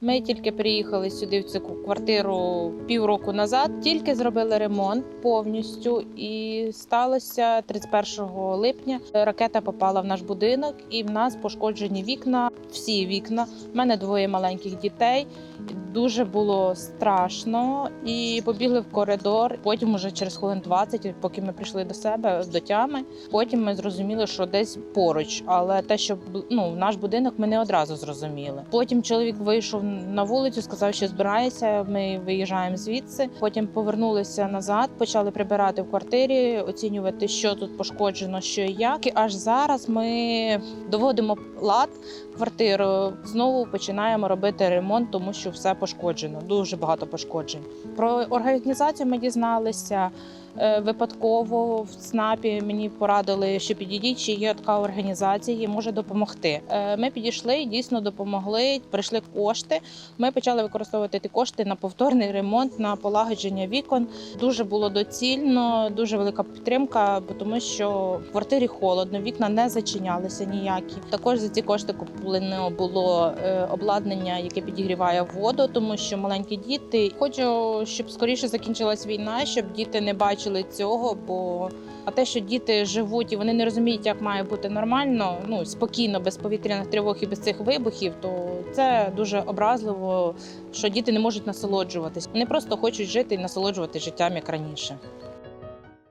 Ми тільки приїхали сюди в цю квартиру півроку назад, тільки зробили ремонт повністю, і сталося 31 липня. Ракета попала в наш будинок, і в нас пошкоджені вікна. Всі вікна. У мене двоє маленьких дітей. Дуже було страшно, і побігли в коридор. Потім, уже через хвилин 20, поки ми прийшли до себе до тями. Потім ми зрозуміли, що десь поруч, але те, що ну, наш будинок, ми не одразу зрозуміли. Потім чоловік вийшов на вулицю, сказав, що збирається. Ми виїжджаємо звідси. Потім повернулися назад, почали прибирати в квартирі, оцінювати, що тут пошкоджено, що і як. І аж зараз ми доводимо лад квартиру. Знову починаємо робити ремонт, тому що все пошкоджено. Дуже багато пошкоджень. Про організацію ми дізналися. Е, Випадково в ЦНАПі мені порадили, що підійдіть, чи є така організація, може допомогти. Е, Ми підійшли дійсно допомогли. Прийшли кошти. Ми почали використовувати ті кошти на повторний ремонт, на полагодження вікон. Дуже було доцільно, дуже велика підтримка, тому що в квартирі холодно, вікна не зачинялися ніякі. Також за ці кошти куплено було е, обладнання, яке підігріває воду, тому що маленькі діти. Хочу, щоб скоріше закінчилась війна, щоб діти не бачили цього, бо а те, що діти живуть і вони не розуміють, як має бути нормально, ну спокійно, без повітряних тривог і без цих вибухів, то це дуже образливо, що діти не можуть насолоджуватись. Вони просто хочуть жити і насолоджувати життям як раніше.